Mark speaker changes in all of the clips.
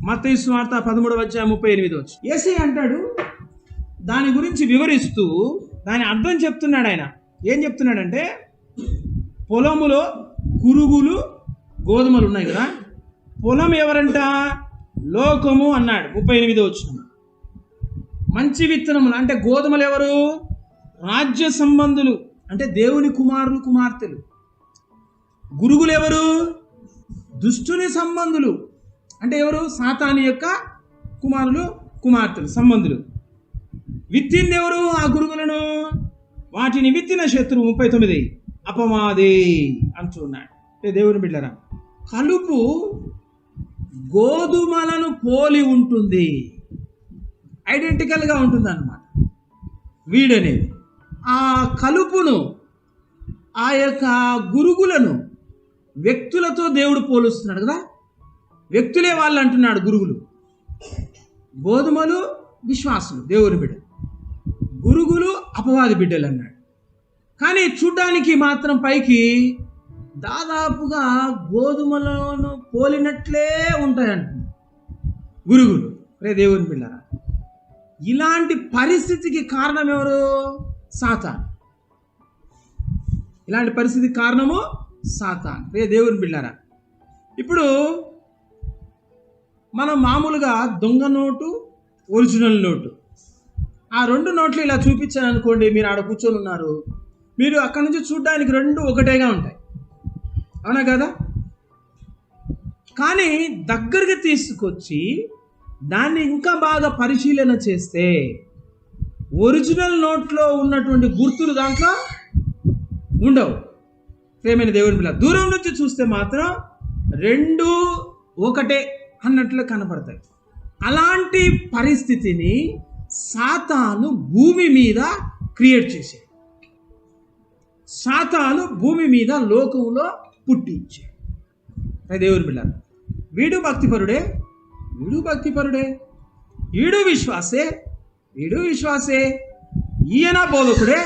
Speaker 1: మత్తయి స్వార్త పదమూడవ అధ్యాయం ముప్పై ఎనిమిది వచ్చి ఏసై అంటాడు దాని గురించి వివరిస్తూ దాని అర్థం చెప్తున్నాడు ఆయన. ఏం చెప్తున్నాడంటే పొలములో కురుగులు గోధుమలు ఉన్నాయి కదా? పొలం ఎవరంట? లోకము అన్నాడు. ముప్పై ఎనిమిది వచ్చిన మంచి విత్తనములు అంటే గోధుమలు ఎవరు? రాజ్య సంబంధులు అంటే దేవుని కుమారులు కుమార్తెలు. గురుగులు ఎవరు? దుష్టుని సంబంధులు. అంటే ఎవరు? సాతాని యొక్క కుమారులు కుమార్తెలు సంబంధులు. విత్తింది ఎవరు? ఆ గురుగులను? వాటిని విత్తిన శత్రువు ముప్పై తొమ్మిది. అపమాది అంటున్నాడు దేవుని బిడ్డరా కలుపు గోధుమలను పోలి ఉంటుంది. ఐడెంటికల్గా ఉంటుంది అనమాట వీడనేది. ఆ కలుపును ఆ యొక్క గురుగులను వ్యక్తులతో దేవుడు పోలుస్తున్నాడు కదా. వ్యక్తులే వాళ్ళు అంటున్నాడు గురుగులు. గోధుమలు విశ్వాసులు దేవుని బిడ్డ గురుగులు అపవాది బిడ్డలు అన్నాడు. కానీ చూడ్డానికి మాత్రం పైకి దాదాపుగా గోధుమలను పోలినట్లే ఉంటాయంట గురుగులు. రే దేవుని బిడ్డరా ఇలాంటి పరిస్థితికి కారణం ఎవరు? సాతాన్. ఇలాంటి పరిస్థితికి కారణము సాతాన్. రే దేవుని బిళ్ళారా ఇప్పుడు మనం మామూలుగా దొంగ నోటు ఒరిజినల్ నోటు. ఆ రెండు నోట్లు ఇలా చూపించాను అనుకోండి మీరు ఆడ కూర్చొని ఉన్నారు. మీరు అక్కడి నుంచి చూడడానికి రెండు ఒకటేగా ఉంటాయి. అవునా కదా? కానీ దగ్గరికి తీసుకొచ్చి దాన్ని ఇంకా బాగా పరిశీలన చేస్తే ఒరిజినల్ నోట్లో ఉన్నటువంటి గుర్తులు దాంట్లో ఉండవు. ప్రేమైన దేవుని పిల్ల దూరం నుంచి చూస్తే మాత్రం రెండు ఒకటే అన్నట్లు కనపడతాయి. అలాంటి పరిస్థితిని సాతాను భూమి మీద క్రియేట్ చేశాడు. సాతాను భూమి మీద లోకంలో పుట్టించాడు అదే దేవుని బిళ్ళారు వీడు భక్తిపరుడే వీడు భక్తిపరుడే. వీడు విశ్వాసే వీడు విశ్వాసే. ఈయన బోధకుడే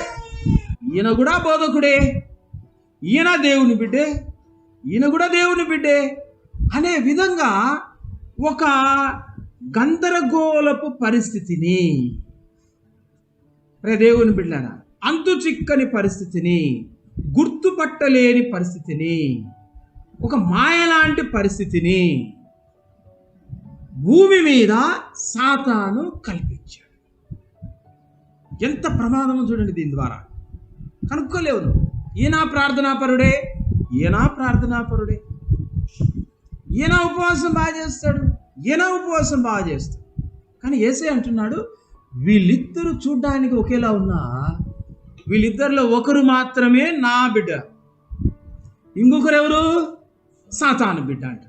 Speaker 1: ఈయన కూడా బోధకుడే. ఈయన దేవుని బిడ్డే ఈయన కూడా దేవుని బిడ్డే అనే విధంగా ఒక గందరగోళపు పరిస్థితిని. రే దేవుని బిడ్డారా అంతు చిక్కని పరిస్థితిని గుర్తుపట్టలేని పరిస్థితిని ఒక మాయలాంటి పరిస్థితిని భూమి మీద సాతాను కల్పించాడు. ఎంత ప్రమాదమో చూడండి దీని ద్వారా. కనుక్కోలేవు నువ్వు. ఈయన ప్రార్థనాపరుడే ఈయన ప్రార్థనాపరుడే ఈయన ఉపవాసం బాగా చేస్తాడు? ఈయన ఉపవాసం బాగా చేస్తాడు? కానీ ఏసే అంటున్నాడు వీళ్ళిద్దరూ చూడ్డానికి ఒకేలా ఉన్నా వీళ్ళిద్దరిలో ఒకరు మాత్రమే నా బిడ్డ. ఇంకొకరు ఎవరు? సాతాను బిడ్డ అంట.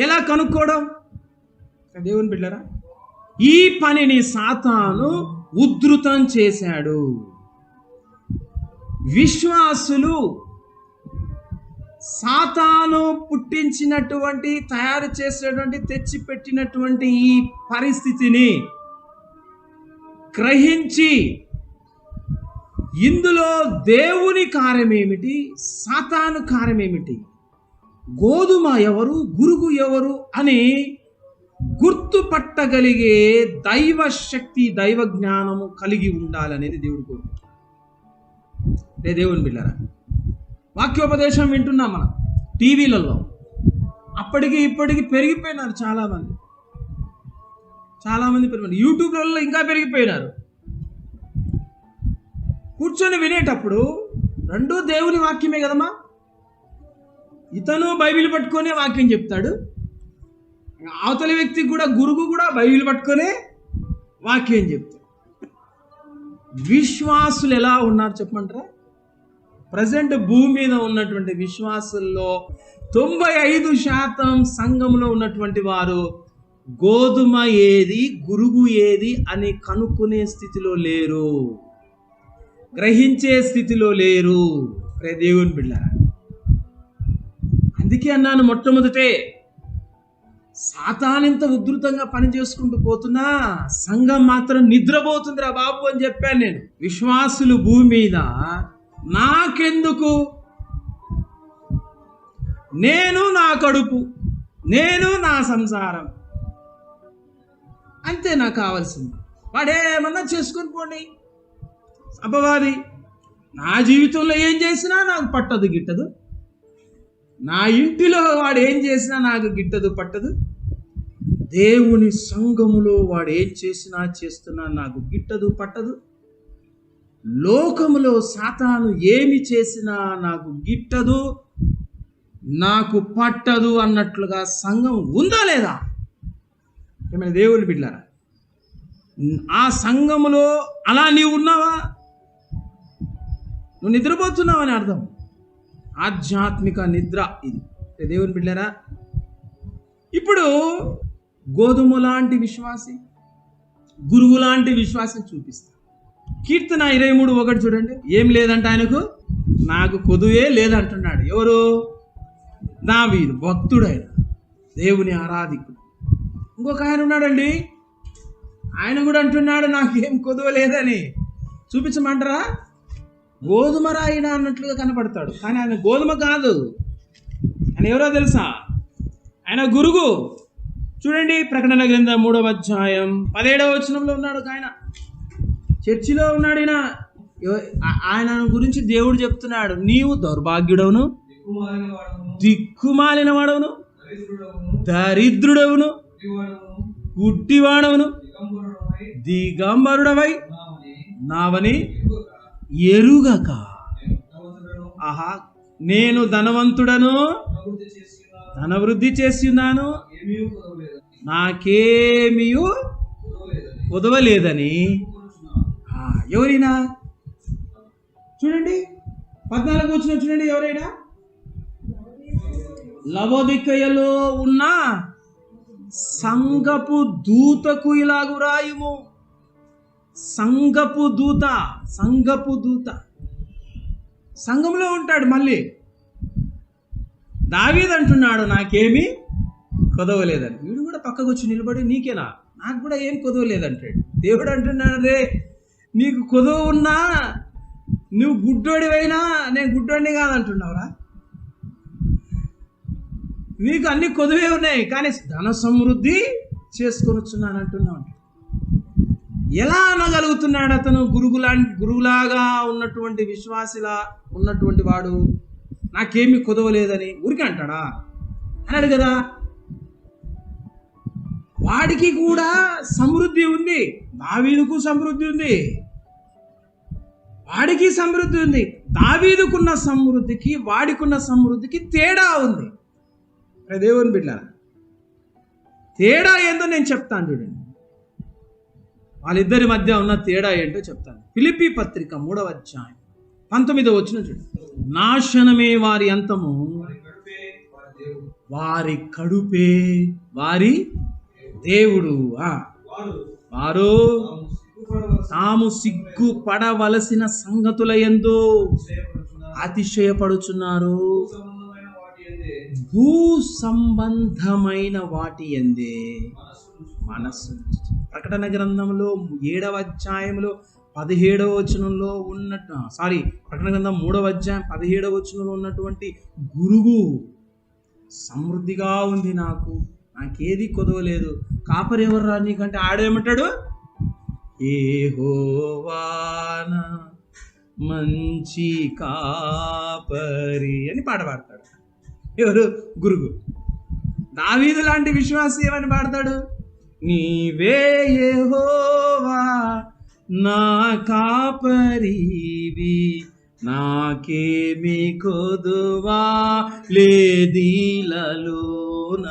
Speaker 1: ఎలా కనుక్కోవడం? దేవుని బిడ్డరా ఈ పనిని సాతాను ఉద్ధృతం చేశాడు. విశ్వాసులు సాతాను పుట్టించినటువంటి తయారు చేసినటువంటి తెచ్చిపెట్టినటువంటి ఈ పరిస్థితిని గ్రహించి ఇందులో దేవుని కార్యమేమిటి సాతాను కార్యమేమిటి గోధుమ ఎవరు? గురుగు ఎవరు? అని గుర్తుపట్టగలిగే దైవ శక్తి దైవ జ్ఞానము కలిగి ఉండాలనేది దేవుడు కోరుకుంటున్నాడు రే దేవుని బిళ్ళరా వాక్యోపదేశం వింటున్నాం మనం టీవీలలో. అప్పటికి ఇప్పటికి పెరిగిపోయినారు చాలామంది. చాలామంది పెరిగిపోయినారు. యూట్యూబ్లలో ఇంకా పెరిగిపోయినారు. కూర్చొని వినేటప్పుడు రెండూ దేవుని వాక్యమే కదమ్మా? ఇతను బైబిల్ పట్టుకొనే వాక్యం చెప్తాడు. అవతలి వ్యక్తికి కూడా గురువు కూడా బైబిల్ పట్టుకొనే వాక్యం చెప్తాడు. విశ్వాసులు ఎలా ఉన్నారు చెప్పమంటారా? ప్రజెంట్ భూమి మీద ఉన్నటువంటి విశ్వాసుల్లో తొంభై ఐదు శాతం సంఘంలో ఉన్నటువంటి వారు గోధుమ ఏది గురుగు ఏది అని కనుక్కునే స్థితిలో లేరు. గ్రహించే స్థితిలో లేరు. రే దేవుని బిళ్ళ అందుకే అన్నాను మొట్టమొదటే సాతానింత ఉధృతంగా పని చేసుకుంటూ పోతున్నా సంఘం మాత్రం నిద్రపోతుందిరా బాబు అని చెప్పాను నేను. విశ్వాసులు భూమి మీద నాకెందుకు? నేను నా కడుపు నేను నా సంసారం. అంతే నాకు కావాల్సింది. వాడేమన్నా చేసుకొని పోండి. అపవాది నా జీవితంలో ఏం చేసినా నాకు పట్టదు గిట్టదు. నా ఇంటిలో వాడు ఏం చేసినా నాకు గిట్టదు పట్టదు. దేవుని సంఘములో వాడు ఏం చేసినా చేస్తున్నా నాకు గిట్టదు పట్టదు. లోకములో సాతాను ఏమి చేసినా నాకు గిట్టదు నాకు పట్టదు అన్నట్లుగా సంఘం ఉందా లేదా? ఏమైనా దేవుని బిడ్డారా ఆ సంఘములో అలా నీవు ఉన్నావా? నువ్వు నిద్రపోతున్నావని అర్థం. ఆధ్యాత్మిక నిద్ర ఇది. దేవుని బిడ్డరా ఇప్పుడు గోధుమ లాంటి విశ్వాసి గురువు లాంటి విశ్వాసం చూపిస్తా. కీర్తన ఇరవై మూడు ఒకటి చూడండి. ఏం లేదంట ఆయనకు? నాకు కొదువే లేదంటున్నాడు. ఎవరు? దావీదు భక్తుడైన దేవుని ఆరాధికుడు. ఇంకొక ఆయన ఉన్నాడండి. ఆయన కూడా అంటున్నాడు నాకేం కొదువ లేదని చూపించమంటారా? గోధుమ రాయిన అన్నట్లుగా కనపడతాడు. కానీ ఆయన గోధుమ కాదు. ఆయన ఎవరో తెలుసా? ఆయన గురుగు చూడండి ప్రకటన గ్రంథం మూడవ అధ్యాయం. పదిహేడవ వచనంలో ఉన్నాడు ఆయన. చర్చిలో ఉన్నాడు ఈయన. ఆయన గురించి దేవుడు చెప్తున్నాడు. నీవు దౌర్భాగ్యుడవును
Speaker 2: దిక్కుమాలిన
Speaker 1: వాడవును
Speaker 2: దరిద్రుడవును గుడ్డివాడవును దిగంబరుడవై
Speaker 1: నావని
Speaker 2: ఎరుగక.
Speaker 1: ఆహా నేను ధనవంతుడను
Speaker 2: ధన వృద్ధి చేస్తున్నాను.
Speaker 1: ధనవృద్ధి చేసి ఉన్నాను నాకేమీ
Speaker 2: కుదవలేదని
Speaker 1: ఎవరైనా? చూడండి పద్నాలుగు వచ్చిన చూడండి ఎవరైనా? లవోదికయలో ఉన్న సంగపు దూతకు ఇలాగు రాయుము. సంగపు దూత సంగపు దూత. సంఘంలో ఉంటాడు మళ్ళీ. దావీద్ అంటున్నాడు నాకేమీ కొదవలేదని వీడు కూడా పక్కకు వచ్చి నిలబడి నీకేనా? నాకు కూడా ఏం కొదవలేదంటాడు. దేవుడు అంటున్నాడు రే నీకు కొదవ ఉన్నా నువ్వు గుడ్డోడివైనా నేను గుడ్డోడిని కాదంటున్నావురా. నీకు అన్ని కొదువే ఉన్నాయి కానీ ధన సమృద్ధి చేసుకొని వచ్చున్నాను అంటున్నావు ఎలా అనగలుగుతున్నాడు అతను? గురుగులా గురువులాగా ఉన్నటువంటి విశ్వాసిలా ఉన్నటువంటి వాడు. నాకేమి కుదవలేదని ఊరికే అంటాడా? అన్నాడు కదా వాడికి కూడా సమృద్ధి ఉంది. దావీదుకు సమృద్ధి ఉంది. వాడికి సమృద్ధి ఉంది. దావీదుకున్న సమృద్ధికి వాడికున్న సమృద్ధికి తేడా ఉంది. దేవుని బిడ్డ తేడా ఏందో నేను చెప్తాను చూడండి. వాళ్ళిద్దరి మధ్య ఉన్న తేడా ఏంటో చెప్తాను. ఫిలిపి పత్రిక మూడవ అధ్యాయం పంతొమ్మిదో వచ్చిన చూడు. నాశనమే వారి అంతము
Speaker 2: వారి కడుపే వారి దేవుడు.
Speaker 1: వారు
Speaker 2: తాము
Speaker 1: సిగ్గు పడవలసిన సంగతుల ఎందు అతిశయపడుచున్నారు. భూ సంబంధమైన వాటి ఎందే?
Speaker 2: మనస్సు.
Speaker 1: ప్రకటన గ్రంథంలో ఏడవ అధ్యాయంలో పదిహేడవ వచనంలో ఉన్నట్టు సారీ ప్రకటన గ్రంథం మూడవ అధ్యాయం పదిహేడవ వచనంలో ఉన్నటువంటి గురువు సమృద్ధిగా ఉంది నాకు. నాకేది కొదవలేదు. కాపరి ఎవరు రా నీకంటే? ఆడేమంటాడు? ఏ మంచి కాపరి అని పాట పాడతాడు. ఎవరు? గురుగు దావీదు లాంటి విశ్వాసి ఏమని పాడతాడు? నీవే యెహోవా నా కాపరివి నాకేమి కొదువా లేదీలలోన.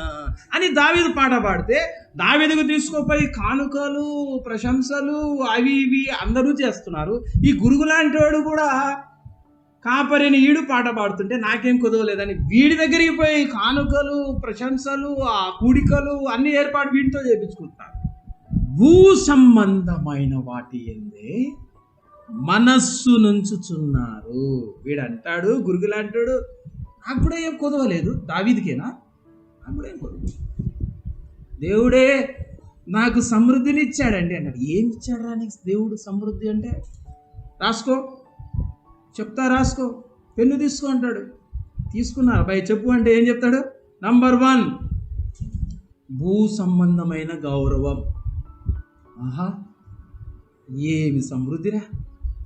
Speaker 1: అని దావీదు పాట పాడితే దావీదుకు తీసుకోపోయి కానుకలు ప్రశంసలు అవి ఇవి అందరూ చేస్తున్నారు. ఈ గురువు లాంటి వాడు కూడా కాపరిని ఈడు పాట పాడుతుంటే నాకేం కుదవలేదని వీడి దగ్గరికి పోయి కానుకలు ప్రశంసలు ఆ కూడికలు అన్ని ఏర్పాటు వీటితో చేపించుకుంటారు భూ సంబంధమైన వాటి ఎందే మనస్సు నుంచుచున్నారు. వీడు అంటాడు గురుగులు అంటాడు నాకు కూడా ఏం కుదవలేదు. దావీదికేనా? నాకు కూడా ఏం కుదవలేదు. దేవుడే నాకు సమృద్ధిని ఇచ్చాడండి అన్నాడు. ఏమి ఇచ్చాడు రా నీకు దేవుడు సమృద్ధి అంటే? రాసుకో. చెప్తా రాసుకో. పెన్ను తీసుకో అంటాడు. తీసుకున్నారు పై చెప్పు అంటే ఏం చెప్తాడు? నంబర్ వన్ భూ సంబంధమైన గౌరవం. ఆహా ఏమి సమృద్ధిరా?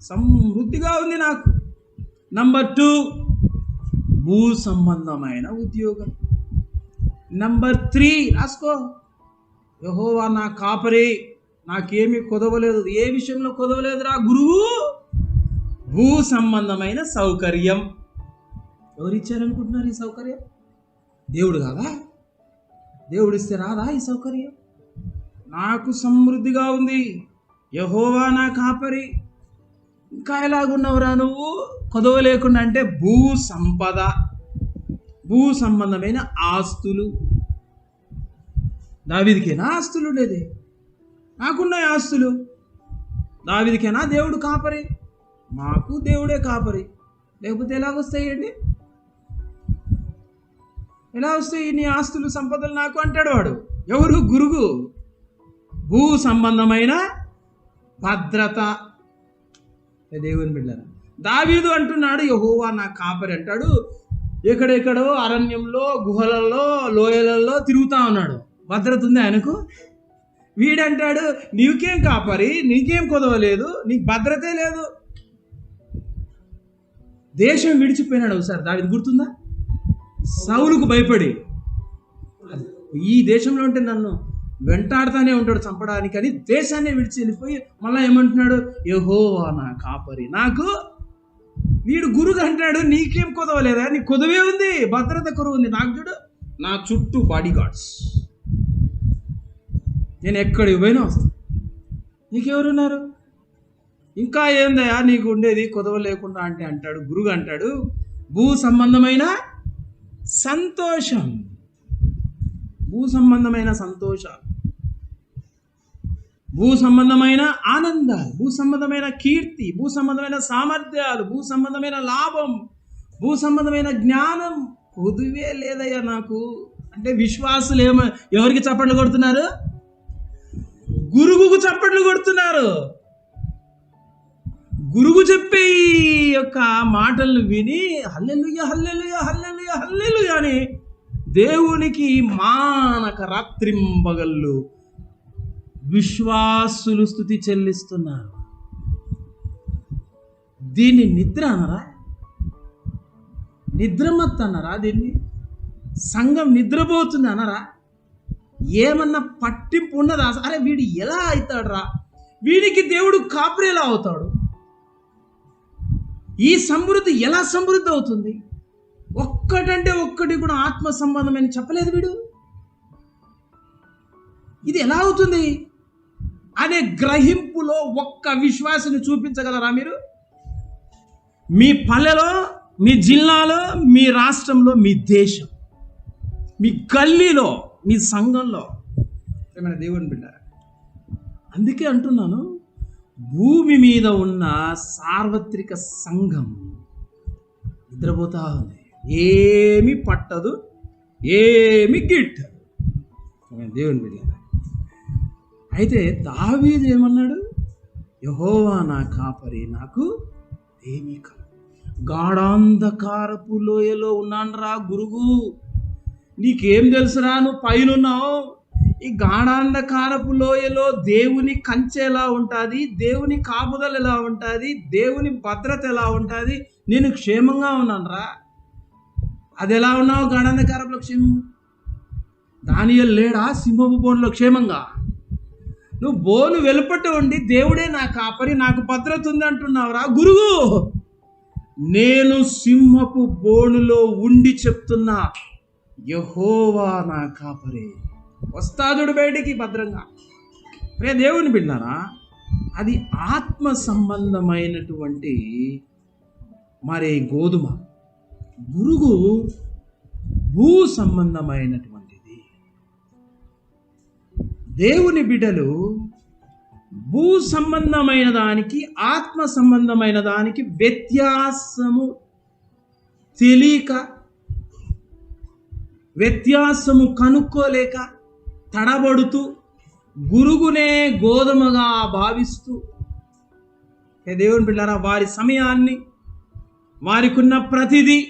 Speaker 1: సమృద్ధిగా ఉంది నాకు. నంబర్ టూ భూ సంబంధమైన ఉద్యోగం. నంబర్ త్రీ రాసుకో. యహోవా నా కాపరి. నాకేమీ కొదవలేదు. ఏ విషయంలో కొదవలేదురా గురువు? భూ సంబంధమైన సౌకర్యం. ఎవరు ఇచ్చారనుకుంటున్నారు ఈ సౌకర్యం? దేవుడు కాదా? దేవుడు ఇస్తే రాదా ఈ సౌకర్యం? నాకు సమృద్ధిగా ఉంది. యహోవా నా కాపరి. ఇంకా ఎలాగున్నవరా నువ్వు? కొదవ లేకుండా అంటే భూ సంపద భూ సంబంధమైన ఆస్తులు. దావిదికేనా ఆస్తులు ఉండేది? నాకున్నాయి ఆస్తులు. దావిదికేనా దేవుడు కాపరి? మాకు దేవుడే కాపరి. లేకపోతే ఎలాగొస్తాయండి ఎలా వస్తాయి నీ ఆస్తులు సంపదలు నాకు అంటాడు వాడు. ఎవరు? గురుగు భూ సంబంధమైన భద్రత. దేవుని బిడ్డారు. దావీదు అంటున్నాడు యహోవా నా కాపరి అంటాడు. ఎక్కడెక్కడో అరణ్యంలో గుహలలో లోయలలో తిరుగుతా ఉన్నాడు. భద్రత ఉంది ఆయనకు? వీడంటాడు నీకేం కాపరి నీకేం కొదవలేదు నీకు భద్రతే లేదు. దేశం విడిచిపోయినాడు ఒకసారి దావిది గుర్తుందా? సౌలుకు భయపడి. ఈ దేశంలో ఉంటే నన్ను వెంటాడుతానే ఉంటాడు చంపడానికి అని దేశాన్ని విడిచి వెళ్ళిపోయి మళ్ళీ ఏమంటున్నాడు? యహోవా నా కాపరి. నాకు వీడు గురుగు అంటాడు నీకేం కొదవలేదా నీ కొదవే ఉంది భద్రత కొరువు ఉంది. నాకు చూడు నా చుట్టూ బాడీ గార్డ్స్ నేను ఎక్కడికి పోయినా వస్తాను నీకెవరున్నారు? ఇంకా ఏందయ్యా నీకు ఉండేది కొదవ లేకుండా అంటే అంటాడు గురుగు అంటాడు భూ సంబంధమైన సంతోషం. భూ సంబంధమైన సంతోషం. భూ సంబంధమైన ఆనందాలు భూ సంబంధమైన కీర్తి భూ సంబంధమైన సామర్థ్యాలు భూ సంబంధమైన లాభం భూ సంబంధమైన జ్ఞానం. కొదువే లేదయ్యా నాకు. అంటే విశ్వాసులు ఏమ ఎవరికి చప్పట్లు కొడుతున్నారు? గురువుకు చప్పట్లు కొడుతున్నారు. గురువు చెప్పే యొక్క మాటలను విని హల్లెలుయ హల్లెలుయ హల్లెలుయ హల్లెలుయ అని దేవునికి మానక రాత్రింబగళ్ళు విశ్వాసులు స్థుతి చెల్లిస్తున్నారు. దీన్ని నిద్ర అనరా? నిద్రమత్తు అన్నారా దీన్ని? సంఘం నిద్రపోతుంది అనరా? ఏమన్నా పట్టింపు ఉన్నదా? అరే వీడు ఎలా అవుతాడురా? వీడికి దేవుడు కాపురేలా అవుతాడు. ఈ సమృద్ధి ఎలా సమృద్ధి అవుతుంది? ఒక్కటంటే ఒక్కటి కూడా ఆత్మ సంబంధమని చెప్పలేదు వీడు. ఇది ఎలా అవుతుంది? అనే గ్రహింపులో ఒక్క విశ్వాసిని చూపించగలరా మీరు? మీ పల్లెలో మీ జిల్లాలో మీ రాష్ట్రంలో మీ దేశం మీ గల్లీలో మీ సంఘంలో. ఏమైనా దేవుని బిడ్డ? అందుకే అంటున్నాను భూమి మీద ఉన్న సార్వత్రిక సంఘం నిద్రపోతా ఉంది. ఏమి పట్టదు ఏమి గిట్ దేవుని బిడ్డ అయితే దావీది ఏమన్నాడు? యహోవా నా కాపరి నాకు ఏమీ కాదు. గాఢాంధకారపు లోయలో ఉన్నానురా గురుగు నీకేం తెలుసురా? నువ్వు పైనున్నావు. ఈ గాఢాంధకారపు లోయలో దేవుని కంచె ఎలా ఉంటుంది దేవుని కాపుదలు ఎలా ఉంటుంది దేవుని భద్రత ఎలా ఉంటుంది నేను క్షేమంగా ఉన్నానురా. అది ఎలా ఉన్నావు గాఢాంధకారంలో క్షేమం దానియల్ లేడా? సింహపు బోన్లో క్షేమంగా. నువ్వు బోను వెలుపట ఉండి దేవుడే నా కాపరి నాకు భద్రత ఉంది అంటున్నావురా. గురువు నేను సింహపు బోనులో ఉండి చెప్తున్నా యహోవా నా కాపరి. వస్తాదుడు బయటికి భద్రంగా. ప్రే దేవుని బిడ్డారా అది ఆత్మ సంబంధమైనటువంటి మరి గోధుమ. గురుగు భూ సంబంధమైనటువంటిది. దేవుని బిడ్డలు భూ సంబంధమైన దానికి ఆత్మ సంబంధమైన దానికి వ్యత్యాసము తెలియక వ్యత్యాసము కనుక్కోలేక తడబడుతూ గురుగునే గోధుమగా భావిస్తూ ఏ దేవుని బిడ్డారా వారి సమయాన్ని వారికున్న ప్రతిదీ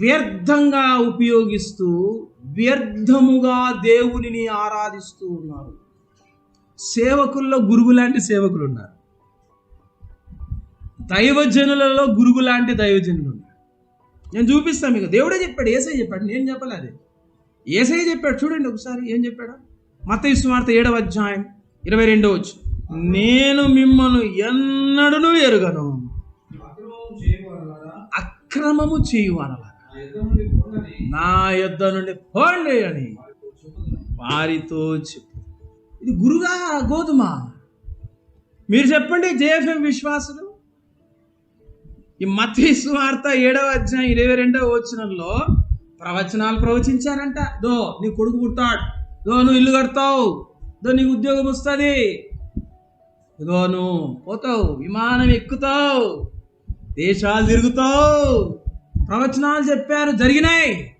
Speaker 1: వ్యర్థంగా ఉపయోగిస్తూ వ్యర్థముగా దేవునిని ఆరాధిస్తూ ఉన్నారు. సేవకుల్లో గురువు లాంటి సేవకులు ఉన్నారు. దైవజనులలో గురువు లాంటి దైవజనులు ఉన్నారు. నేను చూపిస్తాను మీకు. దేవుడే చెప్పాడు ఏసై చెప్పాడు నేను చెప్పలేదు. అది ఏసై చెప్పాడు చూడండి ఒకసారి ఏం చెప్పాడు? మత సువార్త ఏడవ అధ్యాయం ఇరవై రెండో వచ్చు నేను మిమ్మల్ని ఎన్నడూ ఎరుగను. అక్రమము చేయువానలా
Speaker 2: నా యుద్ధం నుండి
Speaker 1: యొద్ద నుండి పోండి అని వారితో చెప్పు. ఇది గురుగా గోధుమ. మీరు చెప్పండి జేఎఫ్ఎం విశ్వాసులు ఈ మతీ సువార్త ఏడవ అధ్యాయం ఇరవై రెండవ వచనంలో ప్రవచనాలు ప్రవచించారంట. దో నీ కొడుకు పుట్టాడు దో నువ్వు ఇల్లు కడతావు. దో నీకు ఉద్యోగం వస్తుంది. ఇదో నువ్వు పోతావు. విమానం ఎక్కుతావు. దేశాలు తిరుగుతావు. ప్రవచనాలు చెప్పారు. జరిగినాయి.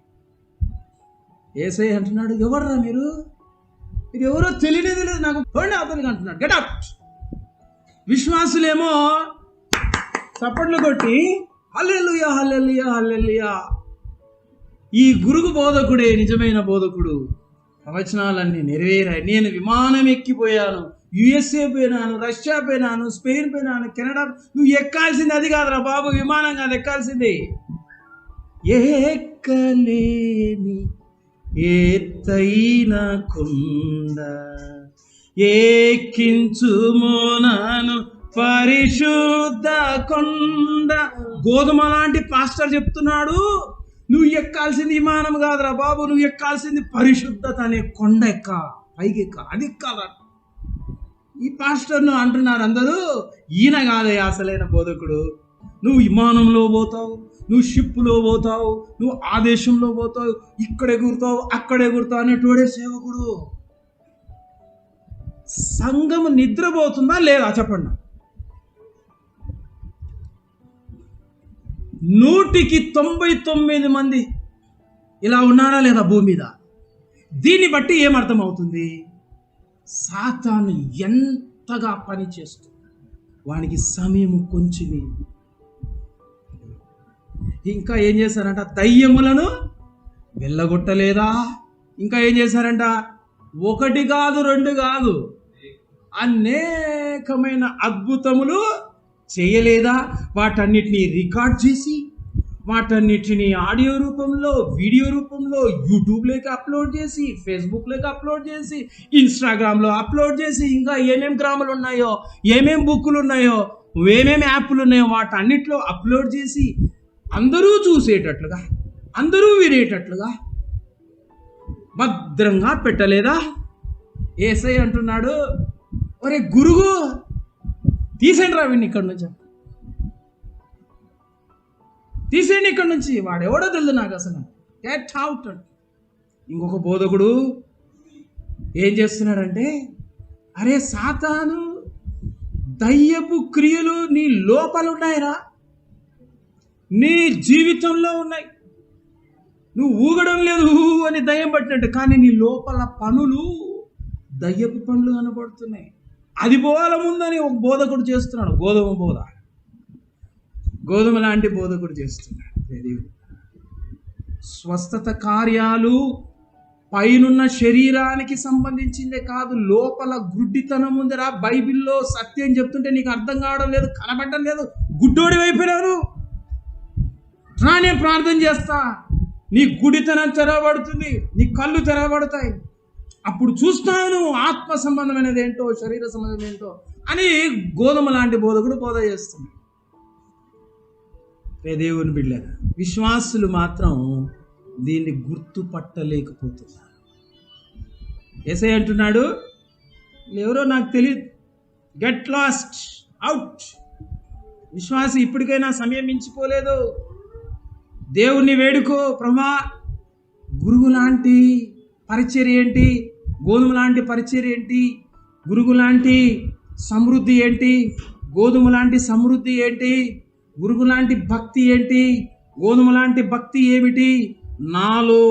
Speaker 1: ఏసై అంటున్నాడు ఎవర్రా మీరు? మీరు ఎవరో తెలియనే తెలియదు నాకు పోండి అతనికి అంటున్నాడు. గెట్ అవుట్ విశ్వాసులేమో చప్పట్లు కొట్టి హల్లెల్లుయా హల్లెల్లుయా హల్లెల్లుయా ఈ గురుగు బోధకుడే నిజమైన బోధకుడు. ప్రవచనాలన్నీ నెరవేరాయి. నేను విమానం ఎక్కిపోయాను. యుఎస్ఏ పోయినాను రష్యా పోయినాను స్పెయిన్ పోయినాను కెనడా నువ్వు ఎక్కాల్సింది అది కాదురా బాబు విమానం కాదు ఎక్కాల్సింది. ఎక్కలేని ఎత్తైన కుండ. ఏకించుమోనాను పరిశుద్ధ కొండ. గోధుమ లాంటి పాస్టర్ చెప్తున్నాడు. నువ్వు ఎక్కాల్సింది విమానం కాదురా బాబు నువ్వు ఎక్కాల్సింది పరిశుద్ధత అనే కొండ ఎక్క పైకి ఎక్క అది కాదా ఈ పాస్టర్ను అంటున్నారు అందరూ ఈయన కాదే అసలైన బోధకుడు. నువ్వు విమానంలో పోతావు నువ్వు షిప్లో పోతావు నువ్వు ఆదేశంలో పోతావు ఇక్కడ ఎగురుతావు అక్కడ ఎగురుతావు అనేటోడే సేవకుడు. సంఘం నిద్రపోతుందా లేదా? చెప్పండి. నూటికి తొంభై తొమ్మిది మంది ఇలా ఉన్నారా లేదా భూమి మీద? దీన్ని బట్టి ఏమర్థమవుతుంది సాతాను ఎంతగా పని చేస్తుంది వానికి సమయం కొంచెమే. ఇంకా ఏం చేశారంట? దయ్యములను వెళ్ళగొట్టలేదా? ఇంకా ఏం చేశారంట? ఒకటి కాదు రెండు కాదు అనేకమైన అద్భుతములు చేయలేదా? వాటన్నిటినీ రికార్డ్ చేసి వాటన్నిటిని ఆడియో రూపంలో వీడియో రూపంలో యూట్యూబ్లోకి అప్లోడ్ చేసి ఫేస్బుక్లోకి అప్లోడ్ చేసి ఇన్స్టాగ్రామ్లో అప్లోడ్ చేసి ఇంకా ఏమేం గ్రాములు ఉన్నాయో ఏమేమి బుక్కులు ఉన్నాయో ఏమేమి యాప్లు ఉన్నాయో వాటన్నిటిలో అప్లోడ్ చేసి అందరూ చూసేటట్లుగా అందరూ వినేటట్లుగా భద్రంగా పెట్టలేదా? ఏసై అంటున్నాడు ఒరే గురువు తీసేయండి రా వీడిని ఇక్కడి నుంచి. తీసేయండి ఇక్కడి నుంచి. వాడు ఎవడో తెలియదు నాకు అసలు. గెట్ అవుట్ ఇంకొక బోధకుడు ఏం చేస్తున్నాడంటే అరే సాతాను దయ్యపు క్రియలు నీ లోపల ఉన్నాయిరా నీ జీవితంలో ఉన్నాయి. నువ్వు ఊగడం లేదు. అని దయ్యం పట్టినట్టు. కానీ నీ లోపల పనులు దయ్యపు పనులు కనబడుతున్నాయి అది పోవాల ముందని ఒక బోధకుడు చేస్తున్నాడు. గోధుమ బోధ. గోధుమ లాంటి బోధకుడు చేస్తున్నాడు. దేవుడు. స్వస్థత కార్యాలు పైనున్న శరీరానికి సంబంధించిందే కాదు లోపల గుడ్డితనం ఉందిరా. బైబిల్లో సత్యం చెప్తుంటే నీకు అర్థం కావడం లేదు కనబడడం లేదు. గుడ్డోడి వైపునాను రా నేను ప్రార్థన చేస్తా. నీ గుడితనం తెరవబడుతుంది నీ కళ్ళు తెరవబడతాయి. అప్పుడు చూస్తాను ఆత్మ సంబంధమైనది ఏంటో శరీర సంబంధం ఏంటో అని గోధుమ లాంటి బోధకుడు బోధ చేస్తున్నాడు. ఏ దేవుని బిడ్డ విశ్వాసులు మాత్రం దీన్ని గుర్తుపట్టలేకపోతున్నారు. ఏసై అంటున్నాడు ఎవరో నాకు తెలియదు గెట్ లాస్ట్ అవుట్. విశ్వాసి ఇప్పటికైనా సమయం మించిపోలేదు. దేవుణ్ణి వేడుకో ప్రభా. గురువు లాంటి పరిచర్య ఏంటి? గోధుమ లాంటి పరిచయం ఏంటి? గురువు లాంటి సమృద్ధి ఏంటి? గోధుమ లాంటి సమృద్ధి ఏంటి? గురువు లాంటి భక్తి ఏంటి? గోధుమ లాంటి భక్తి ఏమిటి? నాలో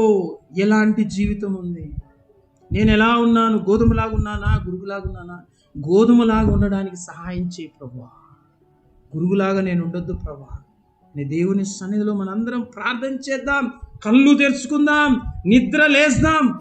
Speaker 1: ఎలాంటి జీవితం ఉంది? నేను ఎలా ఉన్నాను? గోధుమలాగా ఉన్నానా? గురుగులాగా ఉన్నానా? గోధుమలాగా ఉండడానికి సహాయం చేయి ప్రభా గురుగులాగా నేను ఉండొద్దు ప్రభా నీ దేవుని సన్నిధిలో మనందరం ప్రార్థన చేద్దాం. కళ్ళు తెరుచుకుందాం. నిద్ర లేస్తాం.